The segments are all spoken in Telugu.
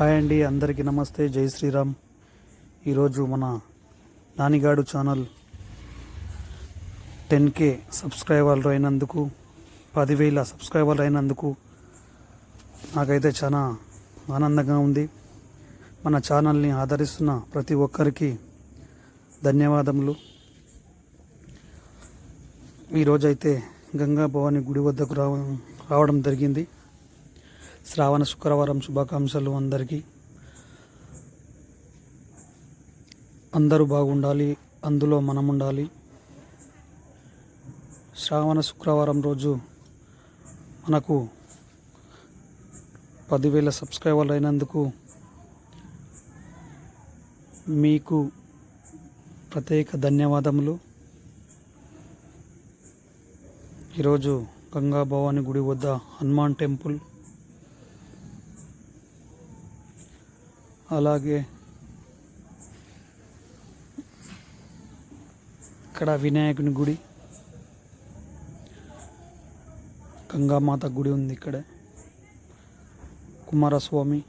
హాయ్ అండి అందరికీ నమస్తే. జై శ్రీరామ్. ఈరోజు మన నానిగాడు ఛానల్ టెన్ కే సబ్స్క్రైబర్లు అయినందుకు పదివేల సబ్స్క్రైబర్లు అయినందుకు నాకైతే చాలా ఆనందంగా ఉంది. మన ఛానల్ని ఆదరిస్తున్న ప్రతి ఒక్కరికి ధన్యవాదములు. ఈరోజైతే గంగా భవాని గుడి వద్దకు రావ రావడం జరిగింది. శ్రావణ శుక్రవారం శుభాకాంక్షలు అందరికీ. అందరూ బాగుండాలి అందులో మనం ఉండాలి శ్రావణ శుక్రవారం రోజు మనకు పదివేల సబ్స్క్రైబర్లు అయినందుకు మీకు ప్రత్యేక ధన్యవాదములు. ఈరోజు గంగా భవాని గుడి వద్ద హనుమాన్ టెంపుల్ అలాగే ఇక్కడ వినాయకుని గుడి గంగామాత గుడి ఉంది ఇక్కడ. కుమారస్వామి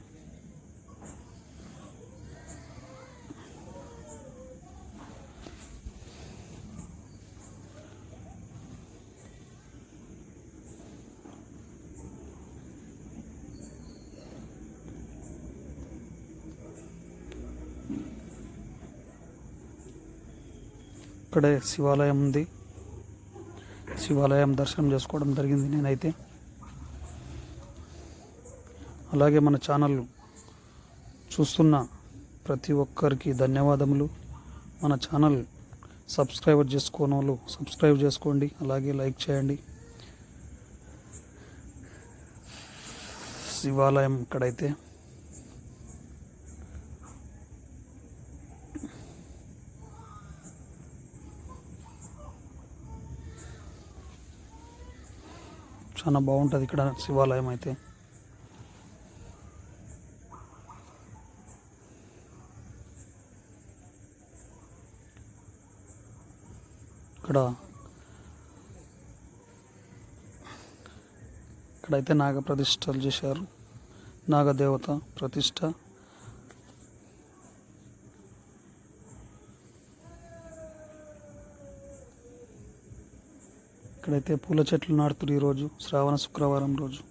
ఇక్కడే శివాలయం ఉంది. శివాలయం దర్శనం చేసుకోవడం జరిగింది నేనైతే. అలాగే మన ఛానల్ చూస్తున్న ప్రతి ఒక్కరికి ధన్యవాదములు. మన ఛానల్ సబ్స్క్రైబర్ చేసుకోని వాళ్ళు సబ్స్క్రైబ్ చేసుకోండి అలాగే లైక్ చేయండి. శివాలయం ఇక్కడైతే చాలా బాగుంటుంది ఇక్కడ శివాలయం అయితే. ఇక్కడ ఇక్కడైతే నాగ ప్రతిష్టలు చేశారు. నాగదేవత ప్రతిష్ట. ఇక్కడైతే పూల చెట్లు నాటుతారు ఈరోజు శ్రావణ శుక్రవారం రోజు.